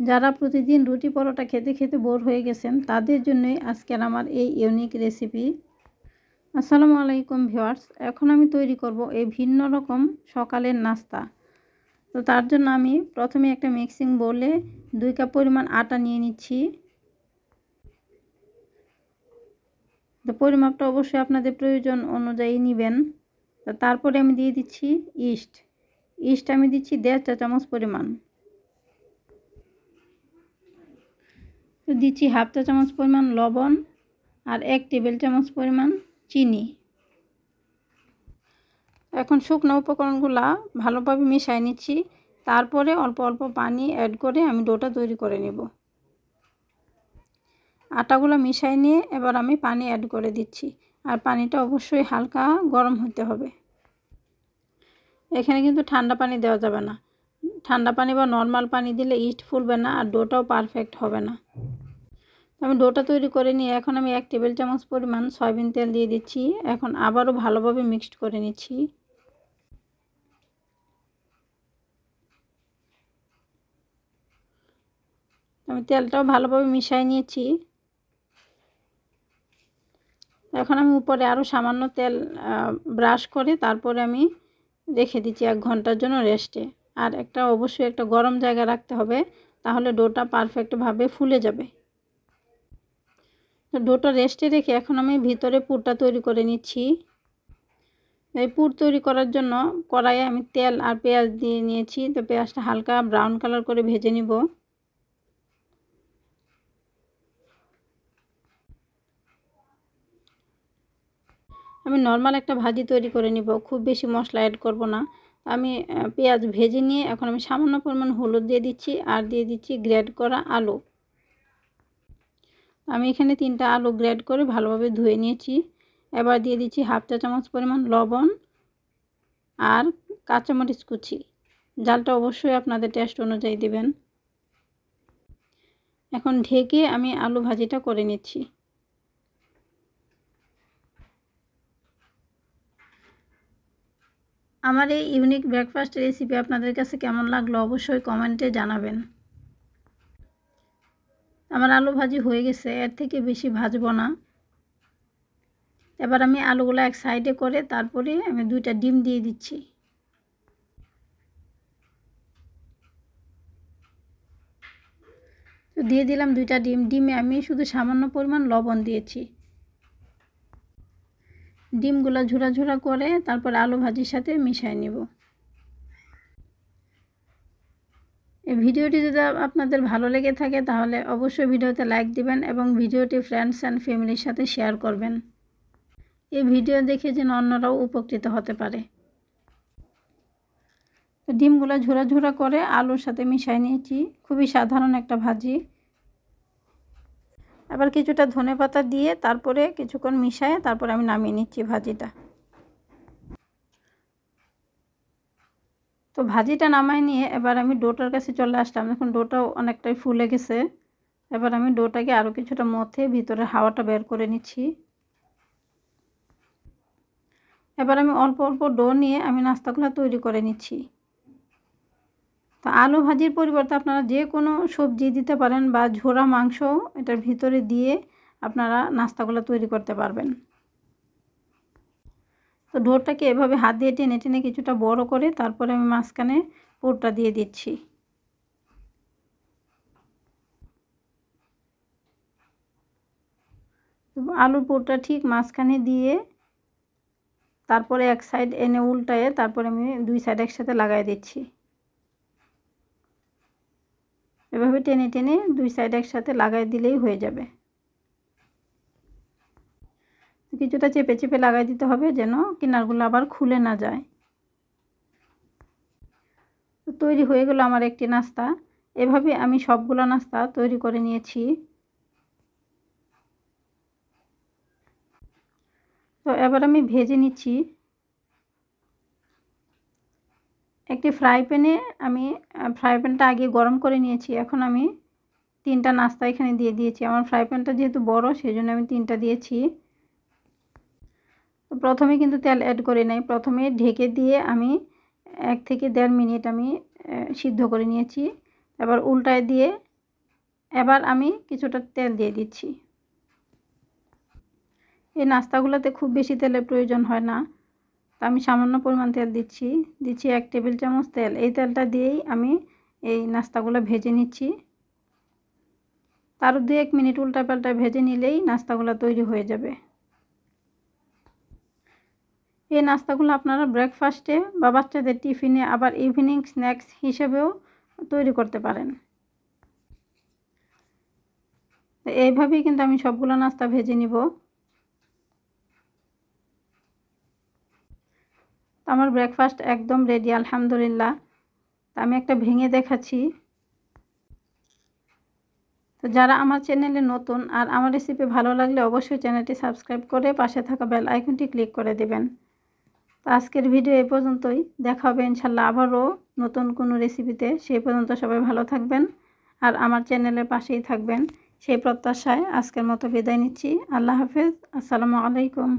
যারা প্রতিদিন রুটি পরোটা খেতে খেতে বোর হয়ে গেছেন, তাদের জন্যই আজকের আমার এই ইউনিক রেসিপি আসসালামু আলাইকুম ভিওয়ার্স এখন আমি তৈরি করব এই ভিন্ন রকম সকালের নাস্তা। তো তার জন্য আমি প্রথমে একটা মিক্সিং বোলে দুই কাপ পরিমাণ আটা নিয়ে নিচ্ছি। তো পরিমাপটা অবশ্যই আপনাদের প্রয়োজন অনুযায়ী নেবেন। তারপরে আমি দিয়ে দিচ্ছি ইস্ট। ইস্ট আমি দিচ্ছি দেড় চা চামচ পরিমাণ। দিচ্ছি হাফ চা চামচ পরিমাণ লবণ আর এক টেবিল চামচ পরিমাণ চিনি। এখন শুকনো উপকরণগুলো ভালোভাবে মিশাই নিচ্ছি। তারপরে অল্প অল্প পানি অ্যাড করে আমি ডোটা তৈরি করে নেব। আটাগুলো মিশাই নিয়ে এবার আমি পানি অ্যাড করে দিচ্ছি। আর পানিটা অবশ্যই হালকা গরম হতে হবে। এখানে কিন্তু ঠান্ডা পানি দেওয়া যাবে না। ঠান্ডা পানি বা নর্মাল পানি দিলে ইস্ট ফুলবে না আর ডোটাও পারফেক্ট হবে না। আমি ডোটা তৈরি করে নিয়ে এখন আমি এক টেবিল চামচ পরিমাণ সয়াবিন তেল দিয়ে দিচ্ছি। এখন আবারও ভালোভাবে মিক্সড করে নিচ্ছি। আমি তেলটাও ভালোভাবে মিশাই নিয়েছি। এখন আমি উপরে আরও সামান্য তেল ব্রাশ করে তারপরে আমি রেখে দিচ্ছি এক ঘণ্টার জন্য রেস্টে। আর একটা অবশ্যই একটা গরম জায়গা রাখতে হবে, তাহলে ডোটা পারফেক্টভাবে ফুলে যাবে। ডোটা রেস্টে রেখে এখন আমি ভিতরে পুরটা তৈরি করে নিচ্ছি। এই পুর তৈরি করার জন্য কড়াইয়ে আমি তেল আর পেঁয়াজ দিয়ে নিয়েছি। তো পেঁয়াজটা হালকা ব্রাউন কালার করে ভেজে নিব। আমি নর্মাল একটা ভাজি তৈরি করে নিব। খুব বেশি মশলা অ্যাড করব না। আমি পেঁয়াজ ভেজে নিয়ে এখন আমি সামান্য পরিমাণ হলুদ দিয়ে দিচ্ছি। আর দিয়ে দিচ্ছি গ্রেড করা আলু। আমি এখানে তিনটা আলু গ্রেড করে ভালোভাবে ধুয়ে নিয়েছি। এবার দিয়ে দিচ্ছি হাফ চা চামচ পরিমাণ লবণ আর কাঁচামরিচ কুচি। জালটা অবশ্যই আপনাদের টেস্ট অনুযায়ী দেবেন। এখন ঢেকে আমি আলু ভাজিটা করে নিচ্ছি। আমার এই ইউনিক ব্রেকফাস্ট রেসিপি আপনাদের কাছে কেমন লাগল অবশ্যই কমেন্টে জানাবেন। আমার আলু ভাজি হয়ে গেছে, এর থেকে বেশি ভাজবো না। এবার আমি আলুগুলো এক সাইডে করে তারপরে আমি দুইটা ডিম দিয়ে দিচ্ছি। তো দিয়ে দিলাম দুইটা ডিম। ডিমে আমি শুধু সামান্য পরিমাণ লবণ দিয়েছি। ডিমগুলো ঝুরা ঝুরা করে তারপর আলু ভাজির সাথে মিশাই নেব। এই ভিডিওটি যদি আপনাদের ভালো লেগে থাকে, তাহলে অবশ্যই ভিডিওতে লাইক দিবেন এবং ভিডিওটি ফ্রেন্ডস অ্যান্ড ফ্যামিলির সাথে শেয়ার করবেন। এই ভিডিও দেখে যেন অন্যরাও উপকৃত হতে পারে। তো ডিমগুলো ঝোরা ঝোরা করে আলুর সাথে মিশাই নিয়েছি। খুবই সাধারণ একটা ভাজি। আবার কিছুটা ধনে পাতা দিয়ে তারপরে কিছুক্ষণ মিশায় তারপরে আমি নামিয়ে নিচ্ছি ভাজিটা। তো ভাজিটা নামাই নিয়ে এবার আমি ডোটার কাছে চলে আসলাম। দেখুন, ডোটাও অনেকটাই ফুলে গেছে। এবার আমি ডোটাকে আরও কিছুটা মথে ভিতরে হাওয়াটা বের করে নিচ্ছি। এবার আমি অল্প অল্প ডো নিয়ে আমি নাস্তাগুলো তৈরি করে নিচ্ছি। তো আলু ভাজির পরিবর্তে আপনারা যে কোনো সবজি দিতে পারেন বা ঝোড়া মাংস এটার ভিতরে দিয়ে আপনারা নাস্তাগুলো তৈরি করতে পারবেন। তো ডোরটাকে এভাবে হাত দিয়ে টেনে টেনে কিছুটা বড় করে তারপরে আমি মাঝখানে পুরটা দিয়ে দিচ্ছি। আলুর পুরটা ঠিক মাঝখানে দিয়ে তারপরে এক সাইড এনে উল্টায়ে তারপরে আমি দুই সাইড একসাথে লাগাই দিচ্ছি। এভাবে টেনে টেনে দুই সাইড একসাথে লাগাই দিলেই হয়ে যাবে। কিছুটা চেপে চেপে লাগাই দিতে হবে যেন কিনারগুলো আবার খুলে না যায়। তো তৈরি হয়ে গেল আমার একটি নাস্তা। এভাবে আমি সবগুলো নাস্তা তৈরি করে নিয়েছি। তো এবার আমি ভেজে নিচ্ছি। একটি ফ্রাই প্যানে আমি, ফ্রাই প্যানটা আগে গরম করে নিয়েছি। এখন আমি তিনটা নাস্তা এখানে দিয়ে দিয়েছি। আমার ফ্রাই প্যানটা যেহেতু বড় সেই জন্য আমি তিনটা দিয়েছি। তো প্রথমে কিন্তু তেল অ্যাড করে নাই। প্রথমে ঢেকে দিয়ে আমি এক থেকে দেড় মিনিট আমি সিদ্ধ করে নিয়েছি। এবার উল্টায় দিয়ে এবার আমি কিছুটা তেল দিয়ে দিচ্ছি। এই নাস্তাগুলোতে খুব বেশি তেলের প্রয়োজন হয় না। তো আমি সামান্য পরিমাণ তেল দিচ্ছি। দিচ্ছি এক টেবিল চামচ তেল। এই তেলটা দিয়েই আমি এই নাস্তাগুলো ভেজে নিচ্ছি। তার দু এক মিনিট উল্টা পাল্টা ভেজে নিলেই নাস্তাগুলো তৈরি হয়ে যাবে। এই নাস্তাগুলো আপনারা ব্রেকফাস্টে বা বাচ্চাদের টিফিনে আবার ইভিনিং স্ন্যাক্স হিসেবেও তৈরি করতে পারেন। এইভাবেই কিন্তু আমি সবগুলো নাস্তা ভেজে নিব। আমার ব্রেকফাস্ট একদম রেডি আলহামদুলিল্লাহ। আমি একটা ভেঙে দেখাচ্ছি। তো যারা আমার চ্যানেলে নতুন আর আমার রেসিপি ভালো লাগলে অবশ্যই চ্যানেলটি সাবস্ক্রাইব করে পাশে থাকা বেল আইকনটি ক্লিক করে দেবেন। আজকের ভিডিও এ পর্যন্তই। দেখা হবে ইনশাল্লাহ আবারও নতুন কোনো রেসিপিতে সেই পর্যন্ত সবাই ভালো থাকবেন আর আমার চ্যানেলের পাশেই থাকবেন। সেই প্রত্যাশায় আজকের মতো বিদায় নিচ্ছি। আল্লাহ হাফেজ। আসসালামু আলাইকুম।